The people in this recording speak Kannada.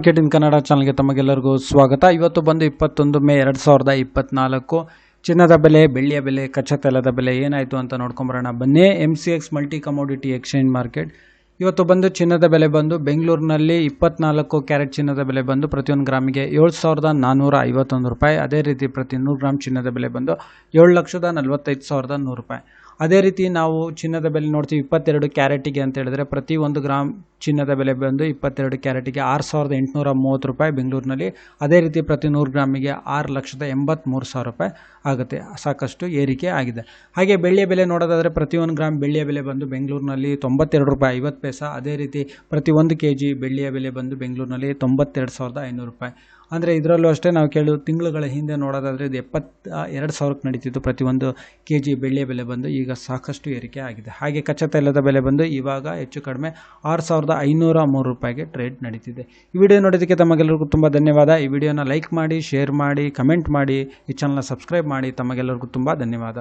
ಮಾರ್ಕೆಟ್ ಇನ್ ಕನ್ನಡ ಚಾನಲ್ಗೆ ತಮಗೆಲ್ಲರಿಗೂ ಸ್ವಾಗತ. ಇವತ್ತು ಬಂದು ಇಪ್ಪತ್ತೊಂದು ಮೇ ಎರಡು ಸಾವಿರದ ಇಪ್ಪತ್ನಾಲ್ಕು. ಚಿನ್ನದ ಬೆಲೆ, ಬೆಳ್ಳಿಯ ಬೆಲೆ, ಕಚ್ಚಾ ತೈಲದ ಬೆಲೆ ಏನಾಯಿತು ಅಂತ ನೋಡ್ಕೊಂಬರೋಣ. ಬನ್ನಿ M C X multi commodity exchange market ಇವತ್ತು ಬಂದು ಚಿನ್ನದ ಬೆಲೆ ಬಂದು ಬೆಂಗಳೂರಿನಲ್ಲಿ ಇಪ್ಪತ್ನಾಲ್ಕು ಕ್ಯಾರೆಟ್ ಚಿನ್ನದ ಬೆಲೆ ಬಂದು ಪ್ರತಿಯೊಂದು ಗ್ರಾಮಿಗೆ ಏಳು ಸಾವಿರದ ನಾನ್ನೂರ ಐವತ್ತೊಂದು ರೂಪಾಯಿ. ಅದೇ ರೀತಿ ಪ್ರತಿ ನೂರು ಗ್ರಾಮ್ ಚಿನ್ನದ ಬೆಲೆ ಬಂದು ಏಳು ಲಕ್ಷದ ನಲವತ್ತೈದು ಸಾವಿರದ ನೂರು ರೂಪಾಯಿ. ಅದೇ ರೀತಿ ನಾವು ಚಿನ್ನದ ಬೆಲೆ ನೋಡ್ತೀವಿ, ಇಪ್ಪತ್ತೆರಡು ಕ್ಯಾರೆಟಿಗೆ ಅಂತ ಹೇಳಿದ್ರೆ ಪ್ರತಿ ಒಂದು ಗ್ರಾಮ್ ಚಿನ್ನದ ಬೆಲೆ ಬಂದು ಇಪ್ಪತ್ತೆರಡು ಕ್ಯಾರೆಟ್ಗೆ ಆರು ಸಾವಿರದ ಎಂಟುನೂರ ಮೂವತ್ತು ರೂಪಾಯಿ ಬೆಂಗಳೂರಿನಲ್ಲಿ. ಅದೇ ರೀತಿ ಪ್ರತಿ ನೂರು ಗ್ರಾಮಿಗೆ ಆರು ಲಕ್ಷದ ಎಂಬತ್ತ್ಮೂರು ಸಾವಿರ ರೂಪಾಯಿ ಆಗುತ್ತೆ. ಸಾಕಷ್ಟು ಏರಿಕೆ ಆಗಿದೆ. ಹಾಗೆ ಬೆಳ್ಳಿಯ ಬೆಲೆ ನೋಡೋದಾದರೆ ಪ್ರತಿ ಒಂದು ಗ್ರಾಮ್ ಬೆಳ್ಳಿಯ ಬೆಲೆ ಬಂದು ಬೆಂಗಳೂರಿನಲ್ಲಿ ತೊಂಬತ್ತೆರಡು ರೂಪಾಯಿ ಐವತ್ತು ಪೈಸಾ. ಅದೇ ರೀತಿ ಪ್ರತಿ ಒಂದು ಕೆ ಜಿ ಬೆಳ್ಳಿಯ ಬೆಲೆ ಬಂದು ಬೆಂಗಳೂರಿನಲ್ಲಿ ತೊಂಬತ್ತೆರಡು ಸಾವಿರದ ಐನೂರು ರೂಪಾಯಿ. ಅಂದರೆ ಇದರಲ್ಲೂ ಅಷ್ಟೇ ನಾವು ಕೆಲವು ತಿಂಗಳುಗಳ ಹಿಂದೆ ನೋಡೋದಾದರೆ ಇದು ಎಪ್ಪತ್ತ ಎರಡು ಸಾವಿರಕ್ಕೆ ನಡೀತಿತ್ತು ಪ್ರತಿಯೊಂದು ಕೆ ಜಿ ಬೆಳ್ಳಿಯ ಬೆಲೆ ಬಂದು. ಈಗ ಸಾಕಷ್ಟು ಏರಿಕೆ ಆಗಿದೆ. ಹಾಗೆ ಕಚ್ಚಾ ತೈಲದ ಬೆಲೆ ಬಂದು ಇವಾಗ ಹೆಚ್ಚು ಕಡಿಮೆ ಆರು ಸಾವಿರದ ಐನೂರ ಮೂರು ರೂಪಾಯಿಗೆ ಟ್ರೇಡ್ ನಡೀತಿದೆ. ಈ ವಿಡಿಯೋ ನೋಡೋದಕ್ಕೆ ತಮಗೆಲ್ಲರಿಗೂ ತುಂಬ ಧನ್ಯವಾದ. ಈ ವಿಡಿಯೋನ ಲೈಕ್ ಮಾಡಿ ಶೇರ್ ಮಾಡಿ ಕಮೆಂಟ್ ಮಾಡಿ, ಈ ಚಾನಲ್ನ ಸಬ್ಸ್ಕ್ರೈಬ್ ಮಾಡಿ ತಮಗೆಲ್ಲರಿಗೂ ತುಂಬ ಧನ್ಯವಾದ.